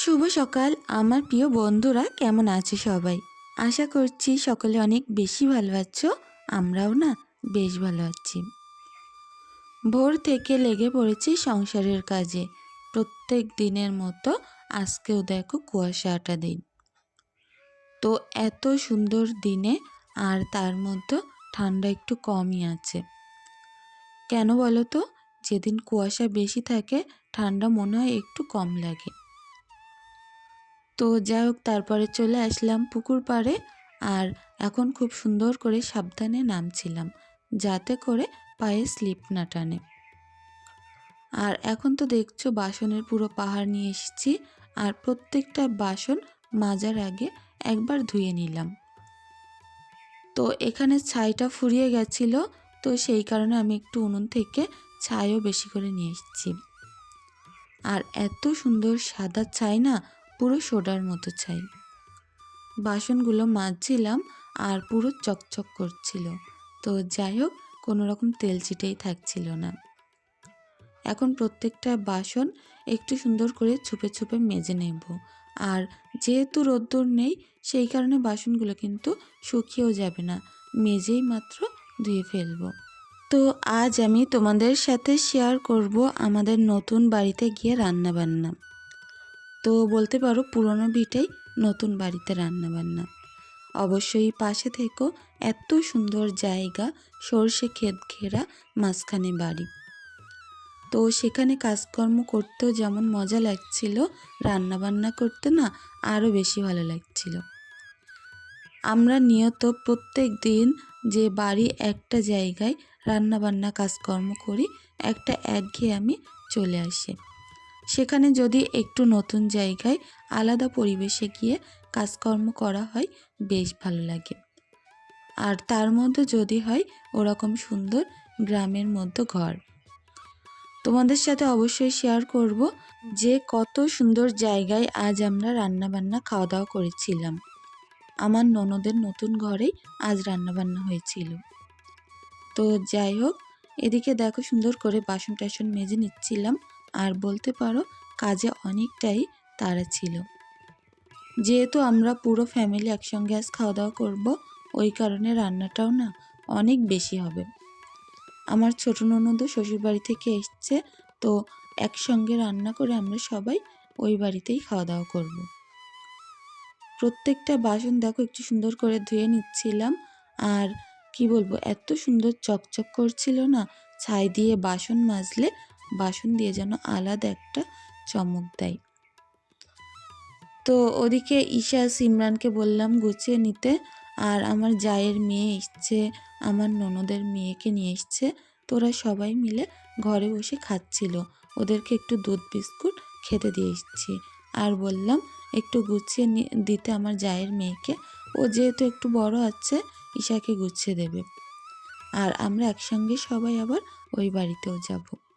শুভ সকাল। আমার প্রিয় বন্ধুরা, কেমন আছে সবাই? আশা করছি সকলে অনেক বেশি ভালো আছো, আমরাও না বেশ ভালো আছি। ভোর থেকে লেগে পড়েছি সংসারের কাজে। প্রত্যেক দিনের মতো আজকেও দেখো কুয়াশাটা দিন। তো এত সুন্দর দিনে আর তার মধ্যে ঠান্ডা একটু কমই আছে। কেন বলো তো? যেদিন কুয়াশা বেশি থাকে, ঠান্ডা মনে হয় একটু কম লাগে। তো যাই হোক, তারপরে চলে আসলাম পুকুর পাড়ে আর এখন খুব সুন্দর করে সাবধানে নামছিলাম, যাতে করে পায়ে স্লিপ না টানে। আর এখন তো দেখছ বাসনের পুরো পাহাড় নিয়ে এসেছি আর প্রত্যেকটা বাসন মাজার আগে একবার ধুয়ে নিলাম। তো এখানে ছাইটা ফুরিয়ে গেছিল, তো সেই কারণে আমি একটু উনুন থেকে ছাইও বেশি করে নিয়ে এসেছি। আর এত সুন্দর সাদা ছাই না পুরো সোডার মতো চাই। বাসনগুলো মাজছিলাম আর পুরো চকচক করছিল। তো যাই হোক, কোনো রকম তেল চিটেই থাকছিল না। এখন প্রত্যেকটা বাসন একটু সুন্দর করে ছুপে ছুপে মেজে নেব। আর যেহেতু রোদ্দুর নেই, সেই কারণে বাসনগুলো কিন্তু শুকিয়েও যাবে না। মেজেই মাত্র ধুয়ে ফেলব। তো আজ আমি তোমাদের সাথে শেয়ার করব আমাদের নতুন বাড়িতে গিয়ে রান্না বান্না তো বলতে পারো পুরনো ভিটেই নতুন বাড়িতে রান্না বান্না অবশ্যই পাশে থেকেও এত সুন্দর জায়গা, সর্ষে ক্ষেত ঘেরা মাঝখানে বাড়ি। তো সেখানে কাজকর্ম করতেও যেমন মজা লাগছিল রান্না বান্না করতে না আরও বেশি ভালো লাগছিল। আমরা নিয়ত প্রত্যেক দিন যে বাড়ি একটা জায়গায় রান্না বান্না কাজকর্ম করি, একটা একঘেয়ে আমি চলে আসে। সেখানে যদি একটু নতুন জায়গায় আলাদা পরিবেশে গিয়ে কাজকর্ম করা হয়, বেশ ভালো লাগে। আর তার মধ্যে যদি হয় ওরকম সুন্দর গ্রামের মধ্যে ঘর। তোমাদের সাথে অবশ্যই শেয়ার করব যে কত সুন্দর জায়গায় আজ আমরা রান্না বান্না খাওয়া দাওয়া করেছিলাম। আমার ননদের নতুন ঘরেই আজ রান্না বান্না হয়েছিল। তো যাই হোক, এদিকে দেখো সুন্দর করে বাসন টাসন মেজে নিচ্ছিলাম। আর বলতে পারো, কাজে অনেকটাই তাড়া ছিল যেহেতু আমরা পুরো ফ্যামিলি একসঙ্গে আজ খাওয়া দাওয়া করব, ওই কারণে রান্নাটাও না অনেক বেশি হবে আমার ছোটো ননদও শ্বশুরবাড়ি থেকে এসছে, তো একসঙ্গে রান্না করে আমরা সবাই ওই বাড়িতেই খাওয়া দাওয়া করব। প্রত্যেকটা বাসন দেখো একটু সুন্দর করে ধুয়ে নিচ্ছিলাম, আর কি বলব, এত সুন্দর চকচক করছিল না, ছাই দিয়ে বাসন মাজলে বাসন দিয়ে যেন আলাদা একটা চমক দেয়। তো ওদিকে ঈশা সিমরানকে বললাম, গুছিয়ে নিতে। আর আমার জায়ের মেয়ে এসছে, আমার ননদের মেয়েকে নিয়ে এসছে। তোরা সবাই মিলে ঘরে বসে খাচ্ছিল। ওদেরকে একটু দুধ, বিস্কুট খেতে দিয়ে এসছি। আর বললাম, একটু গুছিয়ে দিতে আমার জায়ের মেয়েকে। ও যেহেতু একটু বড় আছে, ঈশাকে গুছিয়ে দেবে। আর আমরা একসঙ্গে সবাই আবার ওই বাড়িতেও যাব।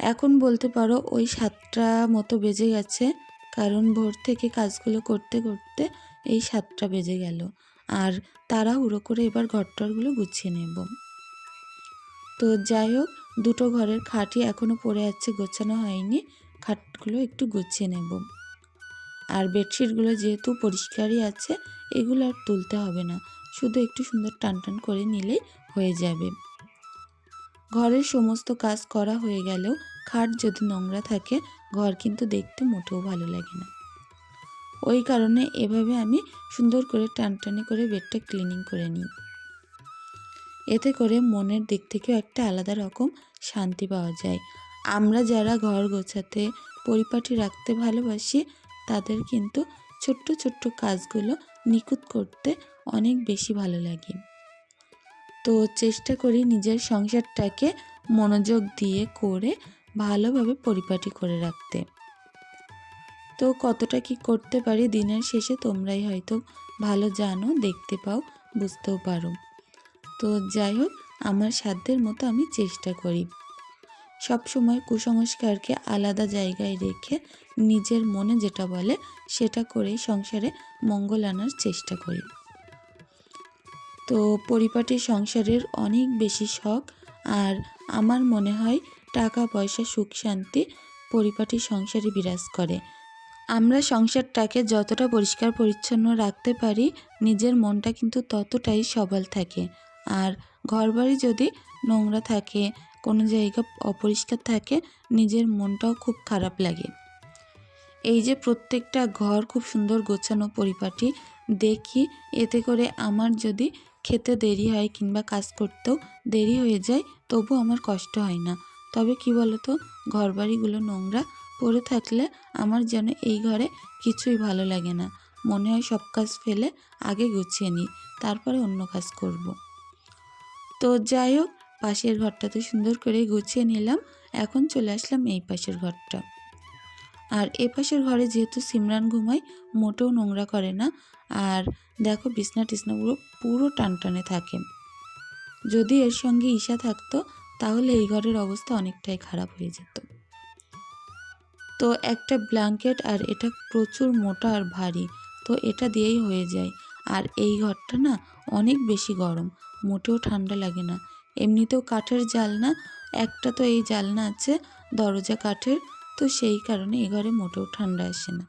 এখন বলতে পারো ওই সাতটা মতো বেজে গেছে, কারণ ভোর থেকে কাজগুলো করতে করতে এই সাতটা বেজে গেল। আর তারা হুড়ো করে এবার ঘরটরগুলো গুছিয়ে নেব। তো যাই হোক, দুটো ঘরের খাটই এখনও পড়ে আছে, গোছানো হয়নি। খাটগুলো একটু গুছিয়ে নেব। আর বেডশিটগুলো যেহেতু পরিষ্কারই আছে, এগুলো আর তুলতে হবে না। শুধু একটু সুন্দর টান টান করে নিলেই হয়ে যাবে। ঘরের সমস্ত কাজ করা হয়ে গেলেও খাট যদি নোংরা থাকে, ঘর কিন্তু দেখতে মোটেও ভালো লাগে না। ওই কারণে এভাবে আমি সুন্দর করে টানটানি করে বেডটা ক্লিনিং করে নিই। এতে করে মনের দিক থেকেও একটা আলাদা রকম শান্তি পাওয়া যায়। আমরা যারা ঘর গোছাতে পরিপাটি রাখতে ভালোবাসি, তাদের কিন্তু ছোট্ট ছোট্ট কাজগুলো নিখুঁত করতে অনেক বেশি ভালো লাগে। তো চেষ্টা করি নিজের সংসারটাকে মনোযোগ দিয়ে করে ভালোভাবে পরিপাটি করে রাখতে। তো কতটা কি করতে পারি দিনের শেষে তোমরাই হয়তো ভালো জানো, দেখতে পাও, বুঝতেও পারো। তো যাই হোক, আমার সাধ্যের মতো আমি চেষ্টা করি। সব সময় কুসংস্কারকে আলাদা জায়গায় রেখে নিজের মনে যেটা বলে সেটা করেই সংসারে মঙ্গল আনার চেষ্টা করি। তো পরিপাটি সংসারের অনেক বেশি শখ আর আমার মনে হয় টাকা, পয়সা, সুখ, শান্তি পরিপাটি সংসারে বিরাজ করে। আমরা সংসারটাকে যতটা পরিষ্কার, পরিচ্ছন্ন রাখতে পারি, নিজের মনটা কিন্তু ততটাই সবল থাকে। আর ঘরবাড়ি যদি নোংরা থাকে, কোনো জায়গা অপরিষ্কার থাকে, নিজের মনটাও খুব খারাপ লাগে। এই যে প্রত্যেকটা ঘর খুব সুন্দর গোছানো পরিপাটি, দেখি এতে করে আমার যদি খেতে দেরি হয় কিংবা কাজ করতেও দেরি হয়ে যায়, তবু আমার কষ্ট হয় না। তবে কি বলতো, ঘরবাড়িগুলো নোংরা পড়ে থাকলে আমার যেন এই ঘরে কিছুই ভালো লাগে না। মনে হয় সব কাজ ফেলে আগে গুছিয়ে নিই, তারপরে অন্য কাজ করব। তো যাই হোক, পাশের ঘরটা তো সুন্দর করে গুছিয়ে নিলাম, এখন চলে আসলাম এই পাশের ঘরটা। আর এ পাশের ঘরে যেহেতু সিমরান ঘুমায়, মোটেও নোংরা করে না, আর দেখো বিছনা টিসনাগুলো পুরো টানটানে থাকে। যদি এর সঙ্গে ঈশা থাকতো, তাহলে এই ঘরের অবস্থা অনেকটাই খারাপ হয়ে যেত। তো একটা ব্ল্যাঙ্কেট আর এটা প্রচুর মোটা আর ভারী, তো এটা দিয়েই হয়ে যায়। আর এই ঘরটা না অনেক বেশি গরম, মোটেও ঠান্ডা লাগে না। এমনিতেও কাঠের জালনা, একটা তো এই জালনা আছে দরজা কাঠের, তো সেই কারণে এ ঘরে মোটেও ঠান্ডা আসে না।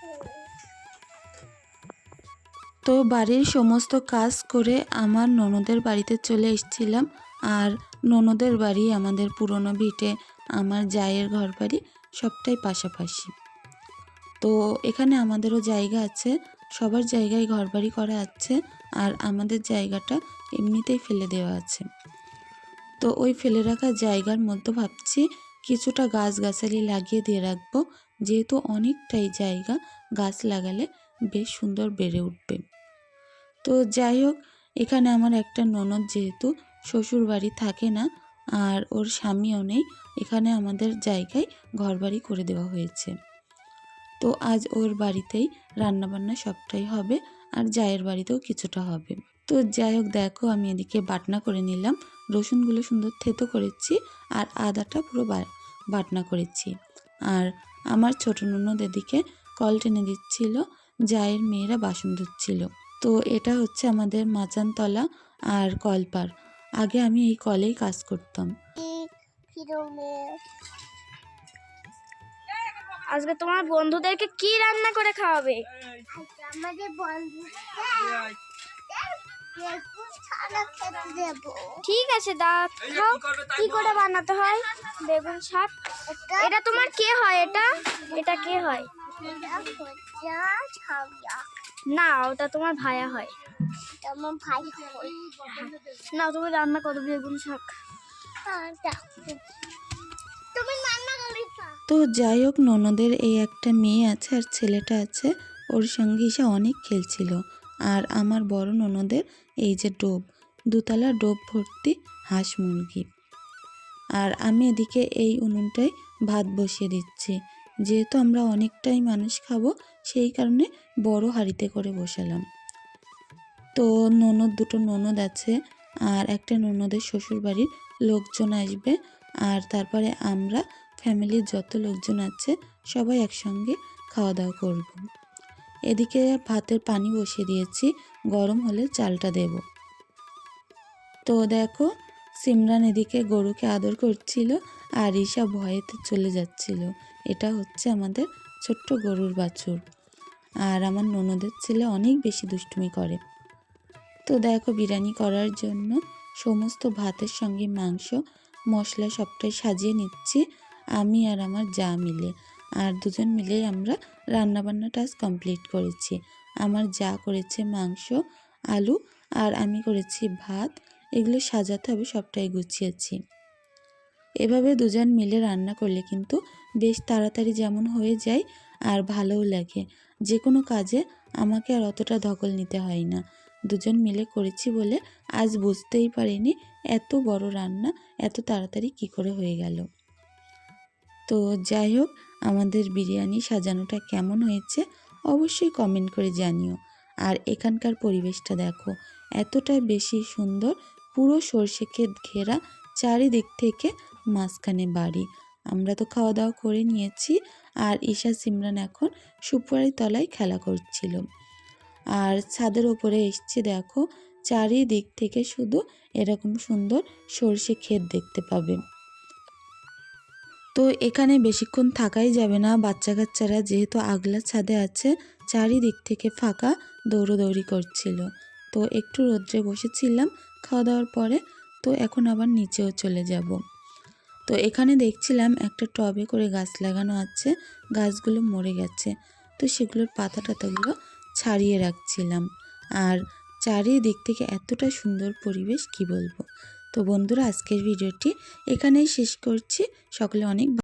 হুম। তো বাড়ির সমস্ত কাজ করে আমার ননদের বাড়িতে চলে এসেছিলাম আর ননদের বাড়ি আমাদের পুরনো ভিটে আমার জায়ের ঘর বাড়ি সবটাই পাশাপাশি। তো এখানে আমাদেরও জায়গা আছে সবার জায়গায় ঘর বাড়ি করা আছে আর আমাদের জায়গাটা এমনিতেই ফেলে দেওয়া আছে। তো ওই ফেলে রাখা জায়গার মধ্যে ভাবছি কিছুটা গাছগাছালি লাগিয়ে দিয়ে রাখব, যেহেতু অনেকটাই জায়গা গাছ লাগালে বেশ সুন্দর বেড়ে উঠবে। তো যাই হোক, এখানে আমার একটা ননদ যেহেতু শ্বশুর বাড়ি থাকে না আর ওর স্বামীও নেই, এখানে আমাদের জায়গায় ঘরবাড়ি করে দেওয়া হয়েছে। তো আজ ওর বাড়িতেই রান্নাবান্না সবটাই হবে আর জায়ের বাড়িতেও কিছুটা হবে। তো যাই হোক, দেখো আমি এদিকে বাটনা করে নিলাম। রসুনগুলো সুন্দর থেতো করেছি আর আদাটা পুরো বাটনা করেছি। আর আমার ছোট ননদ এদিকে কল টেনে দিচ্ছিল, জায়ের মেয়েরা বাসন ধুচ্ছিল। তো এটা হচ্ছে আমাদের মাচানতলা আর কলপার। আগে আমি এই কলেই কাজ করতাম। আজকে তোমার বন্ধুদেরকে কি রান্না করে খাওয়াবে? আমাদের ঠিক আছে দা খাও। কি করে বানাতে হয়? বেগুন শাক। এটা তোমার কে হয় এটা? এটা কে হয়? না ওটা তোমার ভায়া হয়। আমার ভাই হয়। না তুমি রান্না করো বেগুন শাক। তো যাই হোক, ননদের এই একটা মেয়ে আছে আর ছেলেটা আছে। ওর সঙ্গে এসে অনেক খেলছিল। আর আমার বড় ননদের এই যে ডোব, দুতলা ডোব ভর্তি হাঁস মুরগি। আর আমি এদিকে এই উনুনটায় ভাত বসিয়ে দিচ্ছি। যেহেতু আমরা অনেকটাই মানুষ খাব, সেই কারণে বড় হাঁড়িতে করে বসালাম। তো ননদ, দুটো ননদ আছে। আর একটা ননদের শ্বশুর বাড়ির লোকজন আসবে। আর তারপরে আমরা ফ্যামিলির যত লোকজন আছে, সবাই একসঙ্গে খাওয়া দাওয়া করব। এদিকে ভাতের পানি বসিয়ে দিয়েছি, গরম হলে চালটা দেব। তো দেখো, সিমরান এদিকে গরুকে আদর করছিল আর ঈশা ভয়েতে চলে যাচ্ছিল। এটা হচ্ছে আমাদের ছোট্ট গরুর বাছুর। আর আমার ননদের ছেলে অনেক বেশি দুষ্টুমি করে। তো দেখো, বিরিয়ানি করার জন্য সমস্ত ভাতের সঙ্গে মাংস মশলা সবটাই সাজিয়ে নিচ্ছি, আমি আর আমার যা মিলে। আর দুজন মিলেই আমরা রান্নাবান্নাটা আজ কমপ্লিট করেছি। আমার যা করেছে মাংস, আলু, আর আমি করেছি ভাত, এগুলো সাজাতে হবে, সবটাই গুছিয়েছি। এভাবে দুজন মিলে রান্না করলে কিন্তু বেশ তাড়াতাড়ি যেমন হয়ে যায় আর ভালোও লাগে। যে কোনো কাজে আমাকে আর অতটা ধকল নিতে হয় না। দুজন মিলে করেছি বলে আজ বুঝতেই পারিনি এত বড় রান্না, এত তাড়াতাড়ি কি করে হয়ে গেল। তো যাই হোক, আমাদের বিরিয়ানি সাজানোটা কেমন হয়েছে অবশ্যই কমেন্ট করে জানিও। আর এখানকার পরিবেশটা দেখো, এতটা বেশি সুন্দর, পুরো সর্ষে ক্ষেত ঘেরা, চারিদিক থেকে মাঝখানে বাড়ি। আমরা তো খাওয়া দাওয়া করে নিয়েছি, আর ঈশা সিমরান এখন সুপারি তলায় খেলা করছিল। আর ছাদের ওপরে এসছি দেখো। চারিদিক থেকে শুধু এরকম সুন্দর সর্ষে ক্ষেত দেখতে পাবে। তো এখানে বেশিক্ষণ থাকাই যাবে না। বাচ্চা কাচ্চারা যেহেতু আগলা ছাদে আছে, চারিদিক থেকে ফাঁকা দৌড়োদৌড়ি করছিল। তো একটু রোদ্রে বসেছিলাম খাওয়া দাওয়ার পরে, তো এখন আবার নিচেও চলে যাব। তো এখানে দেখছিলাম একটা টবে করে গাছ লাগানো আছে, গাছগুলো মরে গেছে। তো সেগুলোর পাতা টাতাগুলো ছাড়িয়ে রাখছিলাম। আর চারিদিক থেকে এতটা সুন্দর পরিবেশ, কি বলব? তো বন্ধুরা, আজকের ভিডিওটি এখানেই শেষ করছি। সকলে অনেক